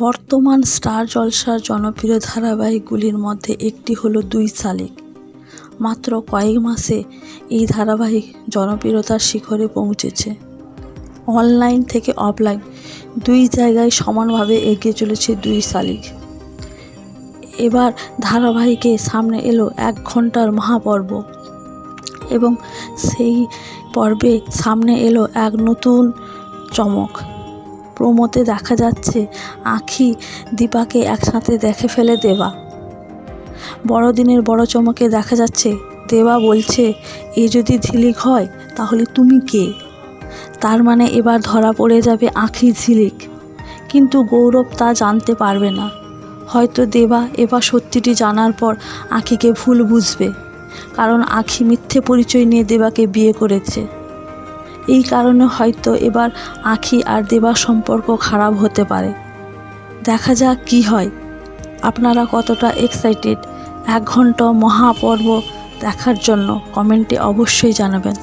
বর্তমান স্টার জলসার জনপ্রিয় ধারাবাহিকগুলির মধ্যে একটি হলো দুই শালিক। মাত্র কয়েক মাসে এই ধারাবাহিক জনপ্রিয়তার শিখরে পৌঁছেছে। অনলাইন থেকে অফলাইন দুই জায়গায় সমানভাবে এগিয়ে চলেছে দুই শালিক। এবার ধারাবাহিকে সামনে এলো এক ঘণ্টার মহাপর্ব এবং সেই পর্বে সামনে এলো এক নতুন চমক। প্রোমোতে দেখা যাচ্ছে আখি দীপাকে একসাথে দেখে ফেলে দেবা। বড়দিনের বড় চমকে দেখা যাচ্ছে, দেবা বলছে, এ যদি ঝিলিক হয়, তাহলে তুমি কে? তার মানে এবার ধরা পড়ে যাবে আখি ঝিলিক। কিন্তু গৌরব তা জানতে পারবে না। হয়তো দেবা এবার সত্যিটি জানার পর আখিকে ভুল বুঝবে, কারণ আখি মিথ্যে পরিচয় নিয়ে দেবাকে বিয়ে করেছে। এই কারণে হয়তো এবার আঁখি আর দেবার সম্পর্ক খারাপ হতে পারে। দেখা যাক কি হয়। আপনারা কতটা এক্সাইটেড এক ঘণ্টা মহাপর্ব দেখার জন্য কমেন্টে অবশ্যই জানাবেন।